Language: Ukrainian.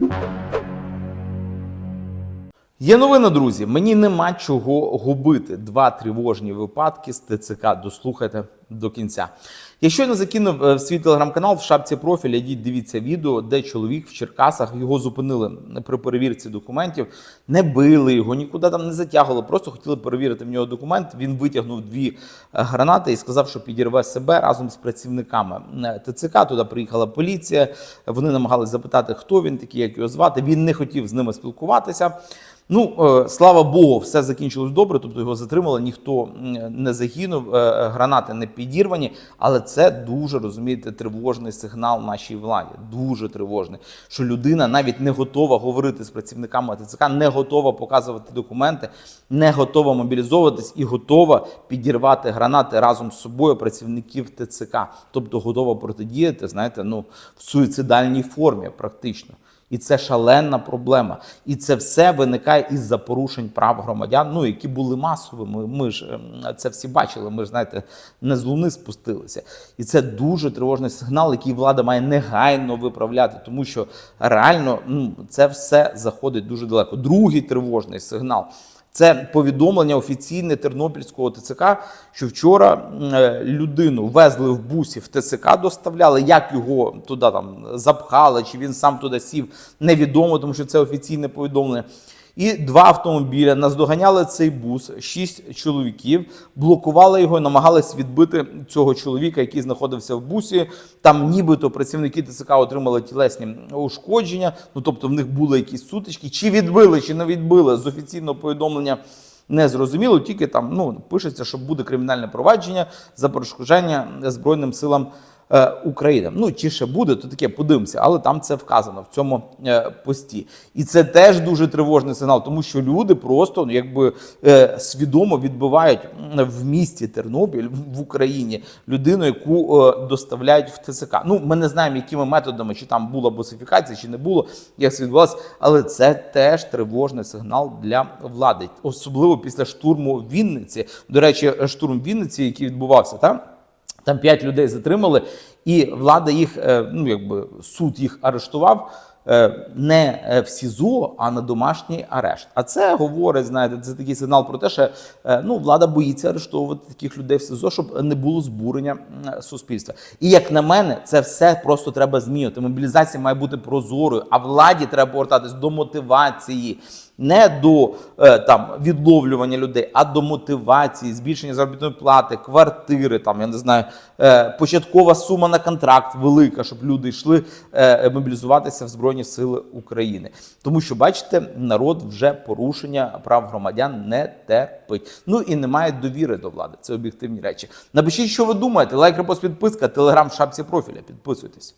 Música Є новина, друзі. Мені нема чого губити. Два тривожні випадки з ТЦК. Дослухайте до кінця. Я щойно закинув е, в свій телеграм-канал в шапці профіля. Йдіть, дивіться відео, де чоловік в Черкасах його зупинили при перевірці документів, не били його, нікуди там не затягували. Просто хотіли перевірити в нього документ. Він витягнув дві е, гранати і сказав, що підірве себе разом з працівниками е, ТЦК. Туди приїхала поліція. Вони намагалися запитати, хто він такий, як його звати. Він не хотів з ними спілкуватися. Ну, е, слава Богу, все закінчилось добре. Тобто його затримали, ніхто не загинув, е, гранати не підірвані. Але це дуже розумієте тривожний сигнал нашій владі. Дуже тривожний, що людина навіть не готова говорити з працівниками ТЦК, не готова показувати документи, не готова мобілізовуватись і готова підірвати гранати разом з собою працівників ТЦК. Тобто готова протидіяти, знаєте, ну в суїцидальній формі, практично. І це шалена проблема. І це все виникає із-за порушень прав громадян, ну які були масовими. Ми ж ем, це всі бачили. Ми ж знаєте, не з луни спустилися. І це дуже тривожний сигнал, який влада має негайно виправляти, тому що реально ну, це все заходить дуже далеко. Другий тривожний сигнал. Це повідомлення офіційне Тернопільського ТЦК, що вчора е, людину везли в бусі в ТЦК, доставляли. Як його туди там запхали, чи він сам туди сів, невідомо, тому що це офіційне повідомлення. І два автомобіля наздоганяли цей бус, шість чоловіків, блокували його, намагались відбити цього чоловіка, який знаходився в бусі. Там нібито працівники ТЦК отримали тілесні ушкодження. Ну тобто в них були якісь сутички. Чи відбили, чи не відбили з офіційного повідомлення. Не зрозуміло, тільки там ну пишеться, що буде кримінальне провадження за перешкоджання Збройним силам е, України. Ну чи ще буде, то таке подивимося, але там це вказано в цьому е, пості. І це теж дуже тривожний сигнал, тому що люди просто ну, якби е, свідомо відбивають в місті Тернопіль в Україні людину, яку доставляють в ТЦК. Ну ми не знаємо, якими методами, чи там була босифікація, чи не було, як це відбувалося, але це теж тривожний сигнал для влади, особливо після штурму Вінниці. До речі, штурм Вінниці, який відбувався, там. Там п'ять людей затримали, і влада їх, е, ну якби суд їх арештував е, не е, в СІЗО, а на домашній арешт. А це говорить, знаєте, це такий сигнал про те, що ну влада боїться арештовувати таких людей в СІЗО, щоб не було збурення суспільства. І як на мене, це все просто треба змінювати. Мобілізація має бути прозорою, а владі треба повертатись до мотивації. Не до е, там відловлювання людей, а до мотивації, збільшення заробітної плати, квартири, там я не знаю, е, початкова сума на контракт велика, щоб люди йшли е, мобілізуватися в Збройні Сили України. Тому що, бачите, народ вже порушення прав громадян не терпить. Ну і немає довіри до влади. Це об'єктивні речі. Напишіть, що ви думаєте. Лайк, репост, підписка, телеграм в шапці профіля. Підписуйтесь.